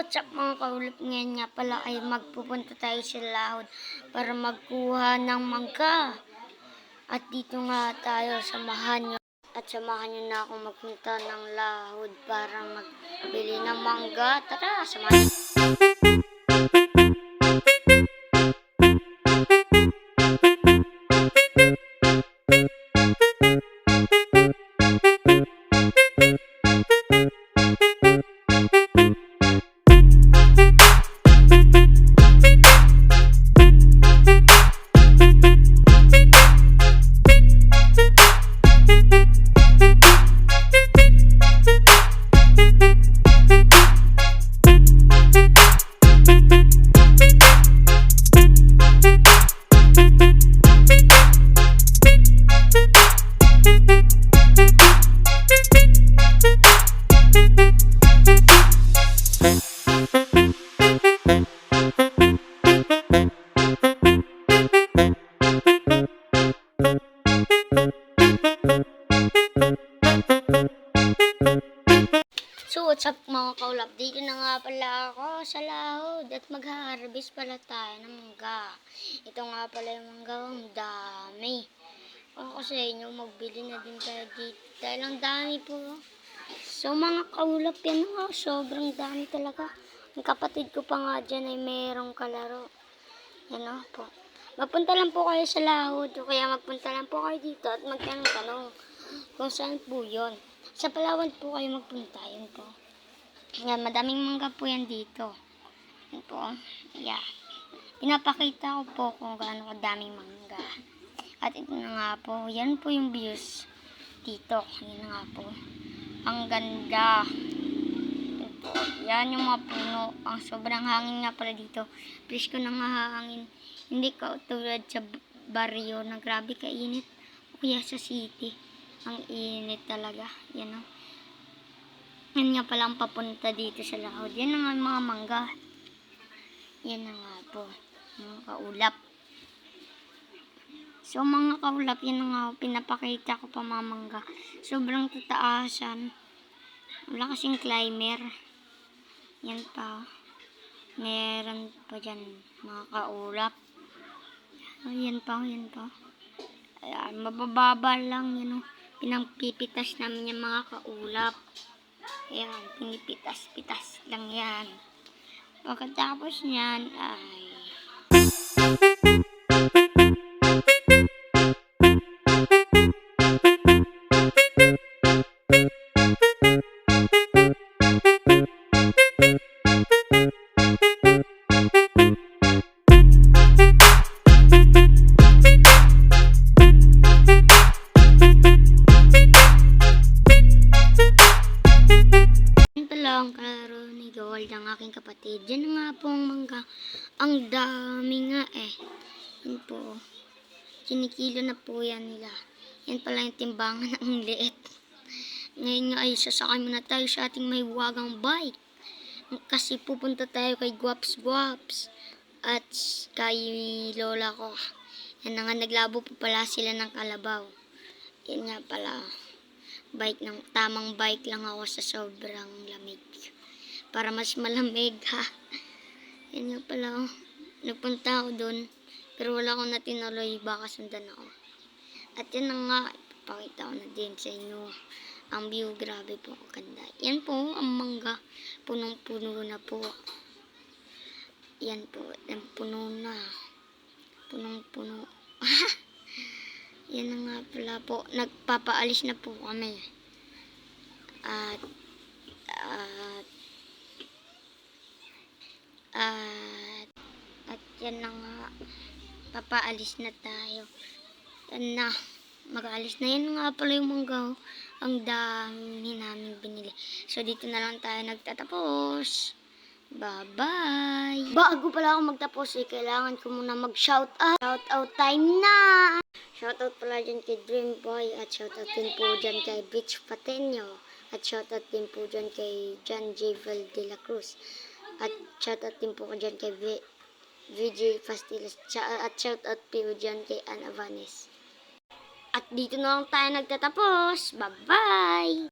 what's up mga kaulap ngayon nga pala ay magpupunta tayo sa lahod para magkuha ng mangga. At dito nga tayo, samahan nyo. At samahan nyo na ako magpunta ng lahod para magbili ng mangga. Tara, samahan nyo. So what's up mga kaulap? Dito na nga pala ako sa lahod at mag-harvest pala tayo ng mangga. Ito nga pala yung mangga, ang dami. Ako sa inyo, magbili na din tayo dito. Dahil ang dami po. So mga kaulap, yan nga, sobrang dami talaga. Ang kapatid ko pa nga dyan ay merong kalaro. Yan po. Magpunta lang po kayo sa lahod o kaya magpunta lang po kayo dito at magtanong-tanong kung saan po yun. Sa Palawan po kayo magpunta, yun po. Yan, madaming mangga po yan dito. Yan po, yeah. Pinapakita ko po kung gaano kadaming mangga. At ito na nga po, yan po yung views dito. Yan nga po. Ang ganda. Yan po. Yan yung mga puno. Ang sobrang hangin nga pala dito. Please ko nang hangin. Hindi ka tulad sa baryo na grabe kainit. O kaya sa city. Ang init talaga. Yan o. Yan nga pala ang papunta dito sa lahod. Yan ang mga mangga. Yan na nga po. Mga kaulap. So mga kaulap, yan nga. Pinapakita ko pa mga mangga. Sobrang tataasan. Wala kasing climber. Yan pa. Meron pa dyan mga kaulap. Ayan pa, yan pa. Ayan, mabababa lang yun. Oh. Pinangpipitas namin yung mga kaulap. Ayan, pinipitas-pitas lang yan. Pagkatapos niyan ay... Ito lang, klaro ni Gold, ang aking kapatid. Yan nga po ang mangga. Ang dami nga eh. Yan po. Kinikilo na po yan nila. Yan pala yung timbangan ng liit. Ngayon nga ay sasakay muna tayo sa ating may wagang bike. Kasi pupunta tayo kay Guaps Guaps. At kay Lola ko. Yan nga, naglabo po pala sila ng kalabaw. Yan nga pala bike ng tamang bike lang ako sa sobrang lamig. Para mas malamig ha. Yan nga pala oh. Nagpunta ako doon. Pero wala akong natinuloy. Baka sundan ako. At yan na nga. Ipapakita ko na din sa inyo. Ang view. Grabe po. Ang ganda. Yan po. Ang mangga. Punong-puno na po. Yan po. Yan puno na. Punong-puno. Yan na nga pala po. Nagpapaalis na po kami. At, at, at, at yan na nga. Papaalis na tayo. Yan na. Mag-aalis na yan nga pala yung mangga. oh. Ang dami namin binili. So, dito na lang tayo nagtatapos. Bye-bye! Bago pala ako magtapos eh, kailangan ko muna mag-shout out. Shout out time na! Shoutout pala dyan kay Dreamboy at shoutout din po dyan kay Beach Patenyo at shoutout din po dyan kay John J. Val de la Cruz at shoutout din po dyan kay v- VJ Pastillas Tsa- at shoutout po dyan kay Anna Vanes. At dito na lang tayo nagtatapos. Bye-bye!